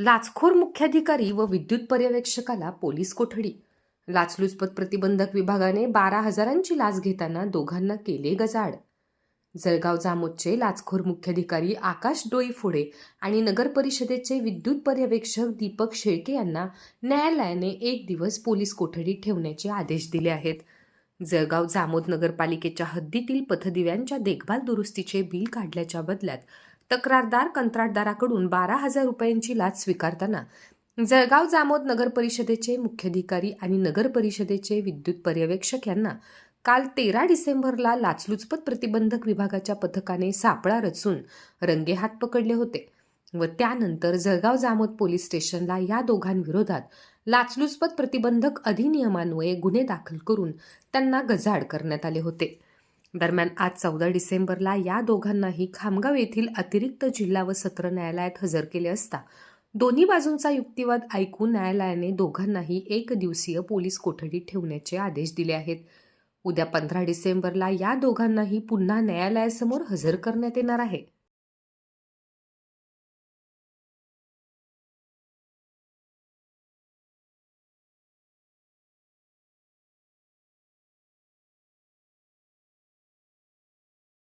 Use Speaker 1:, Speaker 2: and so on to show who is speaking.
Speaker 1: लाचखोर मुख्याधिकारी व विद्युत पर्यवेक्षकाला पोलीस कोठडी. लाचलुचपत प्रतिबंधक विभागाने बारा हजारांची लाच घेताना दोघांना केले गजाड जळगाव जामोदचे लाचखोर मुख्याधिकारी आकाश डोईफोडे आणि नगर परिषदेचे विद्युत पर्यवेक्षक दीपक शेळके यांना न्यायालयाने एक दिवस पोलीस कोठडीत ठेवण्याचे आदेश दिले आहेत. जळगाव जामोद नगरपालिकेच्या हद्दीतील पथदिव्यांच्या देखभाल दुरुस्तीचे बिल काढल्याच्या बदल्यात तक्रारदार कंत्राटदाराकडून बारा हजार रुपयांची लाच स्वीकारताना जळगाव जामोद नगर परिषदेचे मुख्याधिकारी आणि नगर परिषदेचे विद्युत पर्यवेक्षक यांना काल तेरा डिसेंबरला लाचलुचपत प्रतिबंधक विभागाच्या पथकाने सापळा रचून रंगेहात पकडले होते व त्यानंतर जळगाव जामोद पोलीस स्टेशनला या दोघांविरोधात लाचलुचपत प्रतिबंधक अधिनियमान्वये गुन्हे दाखल करून त्यांना गजाड करण्यात आले होते. दरम्यान आज चौदा डिसेंबरला या दोघांनाही खामगाव येथील अतिरिक्त जिल्हा व सत्र न्यायालयात हजर केले असता दोन्ही बाजूंचा युक्तिवाद ऐकून न्यायालयाने दोघांनाही एक दिवसीय पोलीस कोठडीत ठेवण्याचे आदेश दिले आहेत. उद्या पंधरा डिसेंबरला या दोघांनाही पुन्हा न्यायालयासमोर हजर करण्यात येणार आहे.